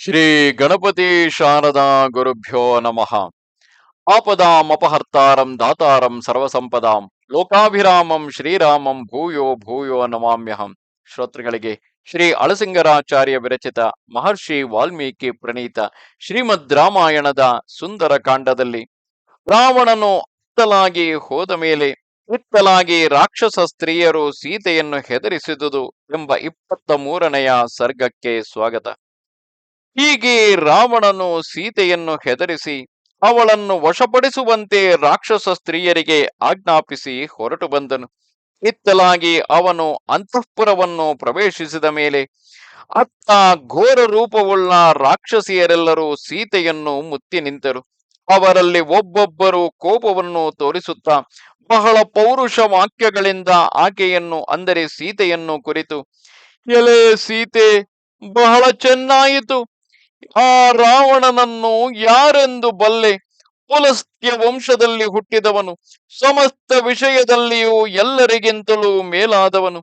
ಶ್ರೀ ಗಣಪತಿ ಶಾರದಾ ಗುರುಭ್ಯೋ ನಮಃ. ಆಪದಾಂ ಅಪಹರ್ತಾರಂ ದಾತಾರಂ ಸರ್ವಸಂಪದಾಂ ಲೋಕಾಭಿರಾಮಂ ಶ್ರೀರಾಮಂ ಭೂಯೋ ಭೂಯೋ ನಮಾಮ್ಯಹಂ. ಶ್ರೋತೃಗಳಿಗೆ ಶ್ರೀ ಅಳಸಿಂಗರಾಚಾರ್ಯ ವಿರಚಿತ ಮಹರ್ಷಿ ವಾಲ್ಮೀಕಿ ಪ್ರಣೀತ ಶ್ರೀಮದ್ ರಾಮಾಯಣದ ಸುಂದರ ಕಾಂಡದಲ್ಲಿ ರಾವಣನು ಅತ್ತಲಾಗಿ ಹೋದ ಮೇಲೆ ಇತ್ತಲಾಗಿ ರಾಕ್ಷಸ ಸ್ತ್ರೀಯರು ಸೀತೆಯನ್ನು ಹೆದರಿಸಿದುದು ಎಂಬ ಇಪ್ಪತ್ತ ಮೂರನೆಯ ಸರ್ಗಕ್ಕೆ ಸ್ವಾಗತ. ಹೀಗೆ ರಾವಣನು ಸೀತೆಯನ್ನು ಹೆದರಿಸಿ ಅವಳನ್ನು ವಶಪಡಿಸುವಂತೆ ರಾಕ್ಷಸ ಸ್ತ್ರೀಯರಿಗೆ ಆಜ್ಞಾಪಿಸಿ ಹೊರಟು ಬಂದನು. ಇತ್ತಲಾಗಿ ಅವನು ಅಂತಃಪುರವನ್ನು ಪ್ರವೇಶಿಸಿದ ಮೇಲೆ ಅತ್ತ ಘೋರ ರೂಪವುಳ್ಳ ರಾಕ್ಷಸಿಯರೆಲ್ಲರೂ ಸೀತೆಯನ್ನು ಮುತ್ತಿ ನಿಂತರು. ಅವರಲ್ಲಿ ಒಬ್ಬೊಬ್ಬರು ಕೋಪವನ್ನು ತೋರಿಸುತ್ತಾ ಬಹಳ ಪೌರುಷ ವಾಕ್ಯಗಳಿಂದ ಆಕೆಯನ್ನು ಅಂದರೆ ಸೀತೆಯನ್ನು ಕುರಿತು, ಎಲೆ ಸೀತೆ, ಬಹಳ ಚೆನ್ನಾಯಿತು. ಆ ರಾವಣನನ್ನು ಯಾರೆಂದು ಬಲ್ಲೆ ಪುಲಸ್ತ್ಯ ವಂಶದಲ್ಲಿ ಹುಟ್ಟಿದವನು, ಸಮಸ್ತ ವಿಷಯದಲ್ಲಿಯೂ ಎಲ್ಲರಿಗಿಂತಲೂ ಮೇಲಾದವನು,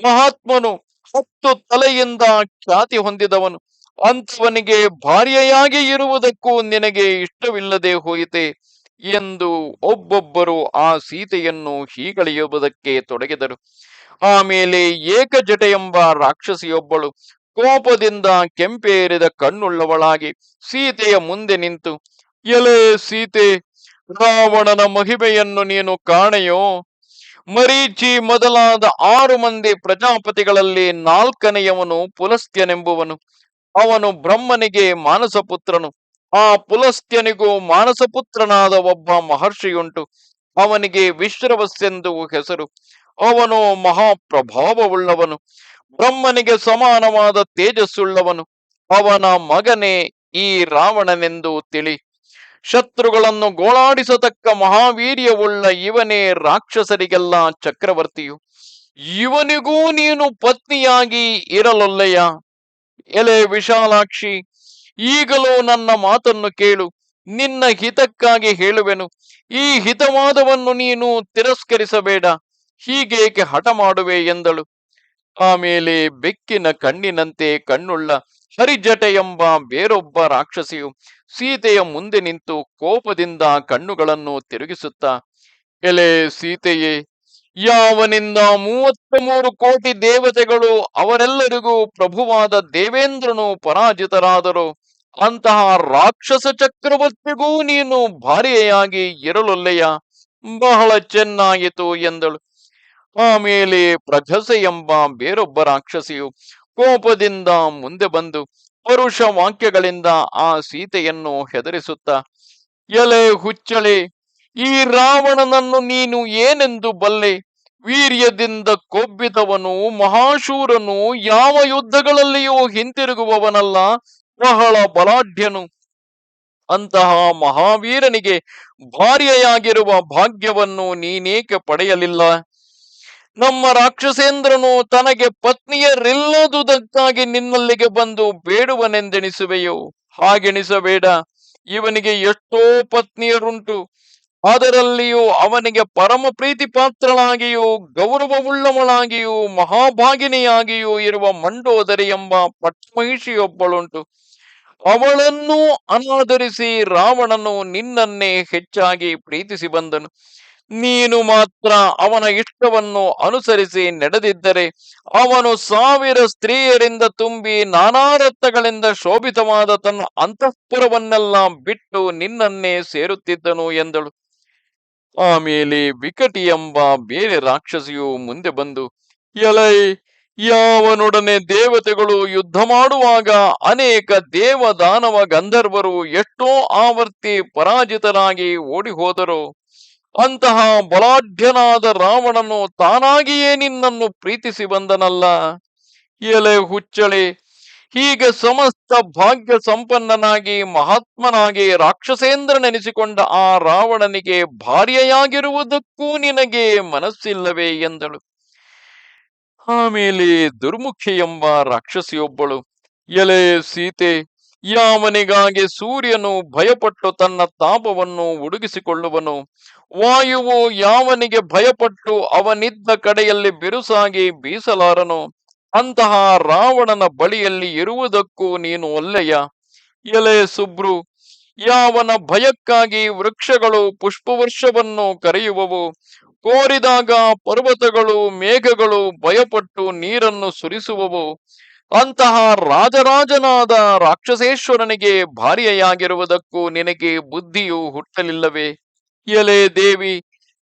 ಮಹಾತ್ಮನು ಹತ್ತು ತಲೆಯಿಂದ ಖ್ಯಾತಿ ಹೊಂದಿದವನು, ಅಂಥವನಿಗೆ ಭಾರ್ಯೆಯಾಗಿ ಇರುವುದಕ್ಕೂ ನಿನಗೆ ಇಷ್ಟವಿಲ್ಲದೆ ಹೋಯಿತೆ ಎಂದು ಒಬ್ಬೊಬ್ಬರು ಆ ಸೀತೆಯನ್ನು ಹೀಗಳೆಯುವುದಕ್ಕೆ ತೊಡಗಿದರು. ಆಮೇಲೆ ಏಕಜಟ ಎಂಬ ರಾಕ್ಷಸಿಯೊಬ್ಬಳು ಕೋಪದಿಂದ ಕೆಂಪೇರಿದ ಕಣ್ಣುಳ್ಳವಳಾಗಿ ಸೀತೆಯ ಮುಂದೆ ನಿಂತು, ಎಲೆ ಸೀತೆ, ರಾವಣನ ಮಹಿಮೆಯನ್ನು ನೀನು ಕಾಣೆಯೋ? ಮರೀಚಿ ಮೊದಲಾದ ಆರು ಮಂದಿ ಪ್ರಜಾಪತಿಗಳಲ್ಲಿ ನಾಲ್ಕನೆಯವನು ಪುಲಸ್ತ್ಯನೆಂಬುವನು. ಅವನು ಬ್ರಹ್ಮನಿಗೆ ಮಾನಸಪುತ್ರನು. ಆ ಪುಲಸ್ತ್ಯನಿಗೂ ಮಾನಸಪುತ್ರನಾದ ಒಬ್ಬ ಮಹರ್ಷಿಯುಂಟು. ಅವನಿಗೆ ವಿಶ್ರವಸ್ಸೆಂದು ಹೆಸರು. ಅವನು ಮಹಾಪ್ರಭಾವವುಳ್ಳವನು. ಬ್ರಹ್ಮನಿಗೆ ಸಮಾನವಾದ ತೇಜಸ್ಸುಳ್ಳವನು. ಅವನ ಮಗನೇ ಈ ರಾವಣನೆಂದು ತಿಳಿ. ಶತ್ರುಗಳನ್ನು ಗೋಳಾಡಿಸತಕ್ಕ ಮಹಾವೀರ್ಯವುಳ್ಳ ಇವನೇ ರಾಕ್ಷಸರಿಗೆಲ್ಲ ಚಕ್ರವರ್ತಿಯು. ಇವನಿಗೂ ನೀನು ಪತ್ನಿಯಾಗಿ ಇರಲೊಲ್ಲೆಯ? ಎಲೆ ವಿಶಾಲಾಕ್ಷಿ, ಈಗಲೂ ನನ್ನ ಮಾತನ್ನು ಕೇಳು. ನಿನ್ನ ಹಿತಕ್ಕಾಗಿ ಹೇಳುವೆನು. ಈ ಹಿತವಾದವನ್ನು ನೀನು ತಿರಸ್ಕರಿಸಬೇಡ. ಹೀಗೇಕೆ ಹಠ ಮಾಡುವೆ ಎಂದಳು. ಆಮೇಲೆ ಬೆಕ್ಕಿನ ಕಣ್ಣಿನಂತೆ ಕಣ್ಣುಳ್ಳ ಹರಿಜಟ ಎಂಬ ಬೇರೊಬ್ಬ ರಾಕ್ಷಸಿಯು ಸೀತೆಯ ಮುಂದೆ ನಿಂತು ಕೋಪದಿಂದ ಕಣ್ಣುಗಳನ್ನು ತಿರುಗಿಸುತ್ತಾ, ಎಲೆ ಸೀತೆಯೇ, ಯಾವನಿಂದ ಮೂವತ್ತ ಮೂರು ಕೋಟಿ ದೇವತೆಗಳು ಅವರೆಲ್ಲರಿಗೂ ಪ್ರಭುವಾದ ದೇವೇಂದ್ರನು ಪರಾಜಿತರಾದರು, ಅಂತಹ ರಾಕ್ಷಸ ಚಕ್ರವರ್ತಿಗೂ ನೀನು ಭಾರ್ಯೆಯಾಗಿ ಇರಲೊಲ್ಲೆಯ? ಬಹಳ ಚೆನ್ನಾಯಿತು ಎಂದಳು. ಆಮೇಲೆ ಪ್ರಜಸ ಎಂಬ ಬೇರೊಬ್ಬ ರಾಕ್ಷಸಿಯು ಕೋಪದಿಂದ ಮುಂದೆ ಬಂದು ಪರುಷ ವಾಕ್ಯಗಳಿಂದ ಆ ಸೀತೆಯನ್ನು ಹೆದರಿಸುತ್ತ, ಎಲೆ ಹುಚ್ಚಳೆ, ಈ ರಾವಣನನ್ನು ನೀನು ಏನೆಂದು ಬಲ್ಲೆ? ವೀರ್ಯದಿಂದ ಕೊಬ್ಬಿದವನು, ಮಹಾಶೂರನು, ಯಾವ ಯುದ್ಧಗಳಲ್ಲಿಯೂ ಹಿಂತಿರುಗುವವನಲ್ಲ, ಬಹಳ ಬಲಾಢ್ಯನು. ಅಂತಹ ಮಹಾವೀರನಿಗೆ ಭಾರ್ಯೆಯಾಗಿರುವ ಭಾಗ್ಯವನ್ನು ನೀನೇಕೆ ಪಡೆಯಲಿಲ್ಲ? ನಮ್ಮ ರಾಕ್ಷಸೇಂದ್ರನು ತನಗೆ ಪತ್ನಿಯರಿಲ್ಲದುದಕ್ಕಾಗಿ ನಿನ್ನಲ್ಲಿಗೆ ಬಂದು ಬೇಡುವನೆಂದೆಣಿಸುವೆಯೋ? ಹಾಗೆಣಿಸಬೇಡ. ಇವನಿಗೆ ಎಷ್ಟೋ ಪತ್ನಿಯರುಂಟು. ಅದರಲ್ಲಿಯೂ ಅವನಿಗೆ ಪರಮ ಪ್ರೀತಿ ಪಾತ್ರಳಾಗಿಯೂ ಗೌರವವುಳ್ಳವಳಾಗಿಯೂ, ಮಹಾಭಾಗಿನಿಯಾಗಿಯೂ ಇರುವ ಮಂಡೋದರಿ ಎಂಬ ಪಟ್ಟಮಹಿಷಿಯೊಬ್ಬಳುಂಟು ಅವಳನ್ನು ಅನಾದರಿಸಿ ರಾವಣನು ನಿನ್ನನ್ನೇ ಹೆಚ್ಚಾಗಿ ಪ್ರೀತಿಸಿ ಬಂದನು. ನೀನು ಮಾತ್ರ ಅವನ ಇಷ್ಟವನ್ನು ಅನುಸರಿಸಿ ನಡೆದಿದ್ದರೆ ಅವನು ಸಾವಿರ ಸ್ತ್ರೀಯರಿಂದ ತುಂಬಿ ನಾನಾ ರತ್ನಗಳಿಂದ ಶೋಭಿತವಾದ ತನ್ನ ಅಂತಃಪುರವನ್ನೆಲ್ಲ ಬಿಟ್ಟು ನಿನ್ನನ್ನೇ ಸೇರುತ್ತಿದ್ದನು ಎಂದಳು. ಆಮೇಲೆ ವಿಕಟಿ ಎಂಬ ಬೇರೆ ರಾಕ್ಷಸಿಯು ಮುಂದೆ ಬಂದು, ಎಲೈ, ಯಾವನೊಡನೆ ದೇವತೆಗಳು ಯುದ್ಧ ಮಾಡುವಾಗ ಅನೇಕ ದೇವದಾನವ ಗಂಧರ್ವರು ಎಷ್ಟೋ ಆವರ್ತಿ ಪರಾಜಿತರಾಗಿ ಓಡಿ ಹೋದರು ಅಂತಹ ಬಲಾಢ್ಯನಾದ ರಾವಣನು ತಾನಾಗಿಯೇ ನಿನ್ನನ್ನು ಪ್ರೀತಿಸಿ ಬಂದನಲ್ಲ? ಎಲೆ ಹುಚ್ಚಳೆ, ಹೀಗೆ ಸಮಸ್ತ ಭಾಗ್ಯ ಸಂಪನ್ನನಾಗಿ ಮಹಾತ್ಮನಾಗಿ ರಾಕ್ಷಸೇಂದ್ರನೆನಿಸಿಕೊಂಡ ಆ ರಾವಣನಿಗೆ ಭಾರ್ಯೆಯಾಗಿರುವುದಕ್ಕೂ ನಿನಗೆ ಮನಸ್ಸಿಲ್ಲವೇ ಎಂದಳು. ಆಮೇಲೆ ದುರ್ಮುಖಿ ಎಂಬ ರಾಕ್ಷಸಿಯೊಬ್ಬಳು, ಎಲೆ ಸೀತೆ ಯಾವನಿಗಾಗಿ ಸೂರ್ಯನು ಭಯಪಟ್ಟು ತನ್ನ ತಾಪವನ್ನು ಉಡುಗಿಸಿಕೊಳ್ಳುವನು ವಾಯುವು ಯಾವನಿಗೆ ಭಯಪಟ್ಟು ಅವನಿದ್ದ ಕಡೆಯಲ್ಲಿ ಬಿರುಸಾಗಿ ಬೀಸಲಾರನು? ಅಂತಹ ರಾವಣನ ಬಳಿಯಲ್ಲಿ ಇರುವುದಕ್ಕೂ ನೀನು ಒಲ್ಲೆಯ? ಎಲೆ ಸುಬ್ರು, ಯಾವನ ಭಯಕ್ಕಾಗಿ ವೃಕ್ಷಗಳು ಪುಷ್ಪವರ್ಷವನ್ನು ಕರೆಯುವವು? ಕೋರಿದಾಗ ಪರ್ವತಗಳು ಮೇಘಗಳು ಭಯಪಟ್ಟು ನೀರನ್ನು ಸುರಿಸುವವು? ಅಂತಹ ರಾಜರಾಜನಾದ ರಾಕ್ಷಸೇಶ್ವರನಿಗೆ ಭಾರ್ಯೆಯಾಗಿರುವುದಕ್ಕೂ ನಿನಗೆ ಬುದ್ಧಿಯು ಹುಟ್ಟಲಿಲ್ಲವೇ? ಎಲೆ ದೇವಿ,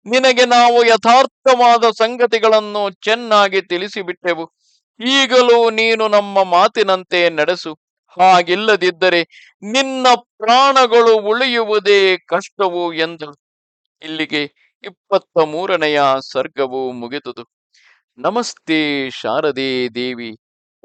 ನಿನಗೆ ನಾವು ಯಥಾರ್ಥವಾದ ಸಂಗತಿಗಳನ್ನು ಚೆನ್ನಾಗಿ ತಿಳಿಸಿಬಿಟ್ಟೆವು. ಈಗಲೂ ನೀನು ನಮ್ಮ ಮಾತಿನಂತೆ ನಡೆಸು. ಹಾಗಿಲ್ಲದಿದ್ದರೆ ನಿನ್ನ ಪ್ರಾಣಗಳು ಉಳಿಯುವುದೇ ಕಷ್ಟವು ಎಂದಳು ಇಲ್ಲಿಗೆ ಇಪ್ಪತ್ತ ಮೂರನೆಯ ಸರ್ಗವು ಮುಗಿದುದು. ನಮಸ್ತೆ ಶಾರದೆ ದೇವಿ.